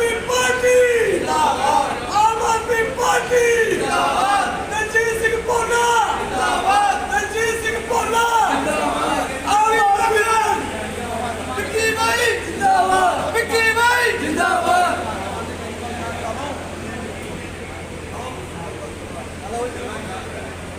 ਆਦਮੀ party ਜਿੰਦਾਬਾਦ Aam Aadmi party ਜਿੰਦਾਬਾਦ ਦਲਜੀਤ ਸਿੰਘ ਭੋਲਾ ਜਿੰਦਾਬਾਦ ਦਲਜੀਤ ਸਿੰਘ ਭੋਲਾ ਜਿੰਦਾਬਾਦ ਆਮ ਆਦਮੀ ਵਿੱਕੀ ਭਾਈ ਜਿੰਦਾਬਾਦ ਵਿੱਕੀ ਭਾਈ ਜਿੰਦਾਬਾਦ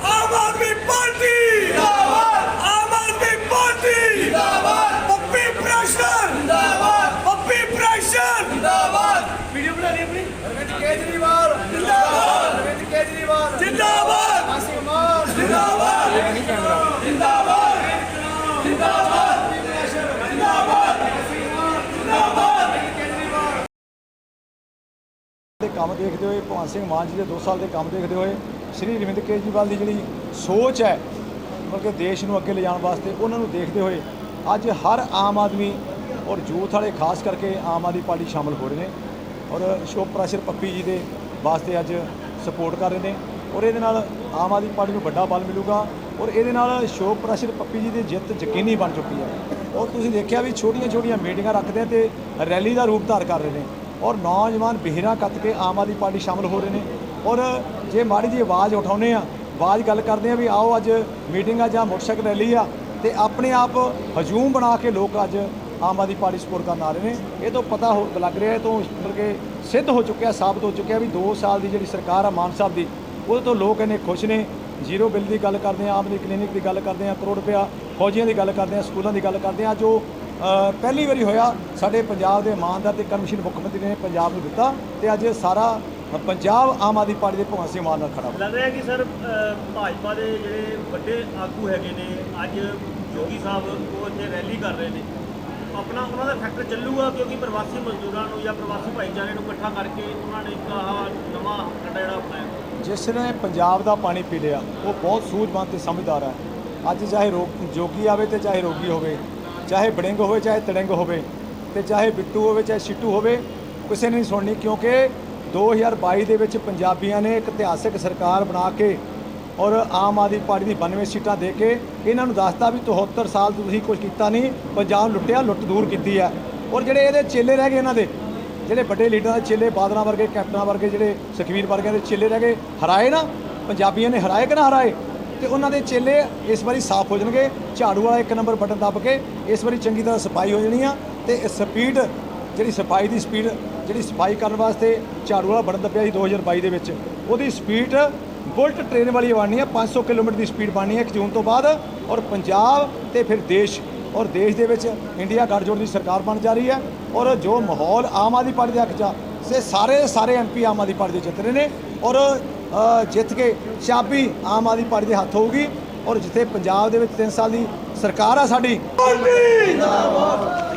ਆਮ ਆਦਮੀ ਪਾਰਟੀ ਜਿੰਦਾਬਾਦ ਆਮ ਆਦਮੀ ਪਾਰਟੀ ਜਿੰਦਾਬਾਦ ਪੱਪੀ ਪ੍ਰੈਸ਼ਰ ਜਿੰਦਾਬਾਦ ਪੱਪੀ ਪ੍ਰੈਸ਼ਰ ਜਿੰਦਾਬਾਦ ਵੀਡੀਓ ਬਣਾ ਲਈ ਆਪਣੀ ਅਰਵਿੰਦ ਕੇਜਰੀਵਾਲ। ਜਿੰਦਾਬਾਦ। ਅਰਵਿੰਦ ਕੇਜਰੀਵਾਲ। ਜਿੰਦਾਬਾਦ। ਆਸਿਮ ਮਾਨ ਜਿੰਦਾਬਾਦ। ਜਿੰਦਾਬਾਦ। ਜਿੰਦਾਬਾਦ। ਦੇ ਕੰਮ ਦੇਖਦੇ ਹੋਏ ਭਗਵੰਤ ਸਿੰਘ ਮਾਨ ਜੀ ਦੇ 2 ਸਾਲ ਦੇ ਕੰਮ ਦੇਖਦੇ ਹੋਏ ਸ਼੍ਰੀ ਅਰਵਿੰਦ ਕੇਜਰੀਵਾਲ ਦੀ ਜਿਹੜੀ ਸੋਚ ਹੈ ਮਤਲਬ ਕਿ ਦੇਸ਼ ਨੂੰ ਅੱਗੇ ਲਿਜਾਣ ਵਾਸਤੇ ਉਹਨਾਂ ਨੂੰ ਦੇਖਦੇ ਹੋਏ ਅੱਜ ਹਰ ਆਮ ਆਦਮੀ ਔਰ ਯੂਥ ਵਾਲੇ ਖਾਸ ਕਰਕੇ ਆਮ ਆਦਮੀ ਪਾਰਟੀ ਸ਼ਾਮਲ ਹੋ ਰਹੇ ਨੇ। ਔਰ ਸ਼ੋਭ ਪ੍ਰਾਸ਼ਰ ਪੱਪੀ ਜੀ ਦੇ ਵਾਸਤੇ ਅੱਜ ਸਪੋਰਟ ਕਰ ਰਹੇ ਨੇ ਔਰ ਇਹਦੇ ਨਾਲ ਆਮ ਆਦਮੀ ਪਾਰਟੀ ਨੂੰ ਵੱਡਾ ਬਲ ਮਿਲੂਗਾ ਔਰ ਇਹਦੇ ਨਾਲ ਸ਼ੋਭ ਪ੍ਰਾਸ਼ਰ ਪੱਪੀ ਜੀ ਦੀ ਜਿੱਤ ਯਕੀਨੀ ਬਣ ਚੁੱਕੀ ਹੈ। ਔਰ ਤੁਸੀਂ ਦੇਖਿਆ ਵੀ ਛੋਟੀਆਂ ਛੋਟੀਆਂ ਮੀਟਿੰਗਾਂ ਰੱਖਦੇ ਆ ਤੇ ਰੈਲੀ ਦਾ ਰੂਪ ਧਾਰ ਕਰ ਰਹੇ ਨੇ ਔਰ ਨੌਜਵਾਨ ਬਿਹਰਾ ਕੱਤ ਕੇ ਆਮ ਆਦਮੀ ਪਾਰਟੀ ਸ਼ਾਮਲ ਹੋ ਰਹੇ ਨੇ ਔਰ ਜੇ ਮਾੜੀ ਜੀ ਆਵਾਜ਼ ਉਠਾਉਂਦੇ ਆ ਆਵਾਜ਼ ਗੱਲ ਕਰਦੇ ਆ ਵੀ ਆਓ ਅੱਜ ਮੀਟਿੰਗ ਆ ਜਾਂ ਮੋਟਰਸਾਈਕਲ ਰੈਲੀ ਆ ਤੇ ਆਪਣੇ ਆਪ ਹਜੂਮ ਬਣਾ ਕੇ ਲੋਕ ਅੱਜ ਆਮ ਆਦਮੀ ਪਾਰਟੀ ਸਪੋਰਟ ਕਰਨ ਆ ਰਹੇ ਨੇ। ਇਹ ਤੋਂ ਪਤਾ ਹੋ ਲੱਗ ਰਿਹਾ ਇਹ ਤੋਂ ਮਤਲਬ ਕਿ ਸਿੱਧ ਹੋ ਚੁੱਕਿਆ, ਸਾਬਤ ਹੋ ਚੁੱਕਿਆ ਵੀ 2 ਸਾਲ ਦੀ ਜਿਹੜੀ ਸਰਕਾਰ ਆ ਮਾਨ ਸਾਹਿਬ ਦੀ, ਉਹਦੇ ਤੋਂ ਲੋਕ ਇੰਨੇ ਖੁਸ਼ ਨੇ। ਜ਼ੀਰੋ ਬਿੱਲ ਦੀ ਗੱਲ ਕਰਦੇ ਆ ਆਮ ਦੀ ਕਲੀਨਿਕ ਦੀ ਗੱਲ ਕਰਦੇ ਆ ਕਰੋੜ ਰੁਪਇਆ ਫੌਜੀਆਂ ਦੀ ਗੱਲ ਕਰਦੇ ਆ ਸਕੂਲਾਂ ਦੀ ਗੱਲ ਕਰਦੇ ਆ ਜੋ ਪਹਿਲੀ ਵਾਰੀ ਹੋਇਆ, ਸਾਡੇ ਪੰਜਾਬ ਦੇ ਇਮਾਨਦਾਰ ਤੇ ਕਰਮਸ਼ੀਲ ਮੁੱਖ ਮੰਤਰੀ ਨੇ ਪੰਜਾਬ ਨੂੰ ਦਿੱਤਾ ਤੇ ਅੱਜ ਇਹ ਸਾਰਾ ਪੰਜਾਬ ਆਮ ਆਦਮੀ ਪਾਰਟੀ ਦੇ ਭਗਵੰਤ ਸਿੰਘ ਮਾਨ ਨਾਲ ਖੜਾ ਲੱਗ ਰਿਹਾ ਕਿ ਸਰ ਭਾਜਪਾ ਦੇ ਜਿਹੜੇ ਵੱਡੇ ਆਗੂ ਹੈਗੇ ਨੇ, ਅੱਜ ਜੋਗੀ ਸਾਹਿਬ ਉਹ ਇੱਥੇ ਰੈਲੀ ਕਰ ਰਹੇ ਨੇ। ਆਪਣਾ ਉਹਨਾਂ ਦਾ ਫੈਕਟਰ ਚੱਲੂਗਾ ਕਿਉਂਕਿ ਪ੍ਰਵਾਸੀ ਮਜ਼ਦੂਰਾਂ ਨੂੰ ਜਾਂ ਪ੍ਰਵਾਸੀ ਭਾਈਚਾਰੇ ਨੂੰ ਇਕੱਠਾ ਕਰਕੇ ਉਹਨਾਂ ਨੇ ਇੱਕ ਆਹ ਨਵਾਂ ਅੱਡਾ ਜਿਹੜਾ ਅਪਣਾਇਆ ਜਿਸ ਨੇ ਪੰਜਾਬ ਦਾ ਪਾਣੀ ਪੀ ਲਿਆ, ਉਹ ਬਹੁਤ ਸੂਝਵਾਨ ਤੇ ਸਮਝਦਾਰ ਹੈ। ਅੱਜ ਚਾਹੇ ਰੋਗ ਜੋਗੀ ਆਵੇ ਤੇ ਚਾਹੇ ਰੋਗੀ ਹੋਵੇ, ਚਾਹੇ ਬੜਿੰਗ ਹੋਵੇ, ਚਾਹੇ ਤੜਿੰਗ ਹੋਵੇ ਤੇ ਚਾਹੇ ਬਿੱਟੂ ਹੋਵੇ, ਚਾਹੇ ਸਿੱਟੂ ਹੋਵੇ, ਕਿਸੇ ਨੇ ਨਹੀਂ ਸੁਣਨੀ ਕਿਉਂਕਿ 2022 ਦੇ ਵਿੱਚ ਪੰਜਾਬੀਆਂ ਨੇ ਇੱਕ ਇਤਿਹਾਸਕ ਸਰਕਾਰ ਬਣਾ ਕੇ ਔਰ ਆਮ ਆਦਮੀ ਪਾਰਟੀ ਦੀ 92 ਸੀਟਾਂ ਦੇ ਕੇ ਇਹਨਾਂ ਨੂੰ ਦੱਸਤਾ ਵੀ 73 ਸਾਲ ਤੁਸੀਂ ਕੁਝ ਕੀਤਾ ਨਹੀਂ ਪੰਜਾਬ ਲੁੱਟਿਆ, ਲੁੱਟ ਦੂਰ ਕੀਤੀ ਹੈ। ਔਰ ਜਿਹੜੇ ਇਹਦੇ ਚੇਲੇ ਰਹਿ ਗਏ ਇਹਨਾਂ ਦੇ, ਜਿਹੜੇ ਵੱਡੇ ਲੀਡਰਾਂ ਦੇ ਚੇਲੇ, ਬਾਦਲਾਂ ਵਰਗੇ, ਕੈਪਟਨਾਂ ਵਰਗੇ, ਜਿਹੜੇ ਸੁਖਵੀਰ ਵਰਗਿਆਂ ਦੇ ਚੇਲੇ ਰਹਿ ਗਏ, ਹਰਾਏ ਨਾ, ਪੰਜਾਬੀਆਂ ਨੇ ਹਰਾਏ ਕਿ ਨਾ ਹਰਾਏ? ਤੇ ਉਹਨਾਂ ਦੇ ਚੇਲੇ ਇਸ ਵਾਰੀ ਸਾਫ਼ ਹੋ ਜਾਣਗੇ, ਝਾੜੂ ਵਾਲਾ ਇੱਕ ਨੰਬਰ ਬਟਨ ਦੱਬ ਕੇ ਇਸ ਵਾਰੀ ਚੰਗੀ ਤਰ੍ਹਾਂ ਸਫ਼ਾਈ ਹੋ ਜਾਣੀ ਆ ਤੇ ਸਪੀਡ, ਜਿਹੜੀ ਸਫ਼ਾਈ ਦੀ ਸਪੀਡ, ਜਿਹੜੀ ਸਫ਼ਾਈ ਕਰਨ ਵਾਸਤੇ ਝਾੜੂ ਵਾਲਾ ਬਟਨ ਦੱਬਿਆ ਸੀ 2022 ਦੇ ਵਿੱਚ, ਉਹਦੀ ਸਪੀਡ ਬੁਲਟ ਟ੍ਰੇਨ ਵਾਲੀ ਬਣਨੀ ਹੈ 500 ਕਿਲੋਮੀਟਰ ਦੀ ਸਪੀਡ ਬਣਨੀ ਹੈ 1 ਜੂਨ ਤੋਂ ਬਾਅਦ ਔਰ ਪੰਜਾਬ ਤੇ ਫਿਰ ਦੇਸ਼ ਔਰ ਦੇਸ਼ ਦੇ ਵਿੱਚ ਇੰਡੀਆ ਗੱਠਜੋੜ ਦੀ ਸਰਕਾਰ ਬਣ ਜਾ ਰਹੀ ਹੈ ਔਰ ਜੋ ਮਾਹੌਲ ਆਮ ਆਦਮੀ ਪਾਰਟੀ ਦੇ ਹੱਕ 'ਚ ਆ, ਸੇ ਸਾਰੇ ਦੇ ਸਾਰੇ ਐਮਪੀ ਆਮ ਆਦਮੀ ਪਾਰਟੀ ਦੇ ਜਿੱਤ ਰਹੇ ਨੇ ਔਰ ਜਿੱਤ ਕੇ ਚਾਬੀ ਆਮ ਆਦਮੀ ਪਾਰਟੀ ਦੇ ਹੱਥ ਹੋਊਗੀ ਔਰ ਜਿੱਥੇ ਪੰਜਾਬ ਦੇ ਵਿੱਚ 3 ਸਾਲ ਦੀ ਸਰਕਾਰ ਆ ਸਾਡੀ ਜਿੰਦਾਬਾਦ।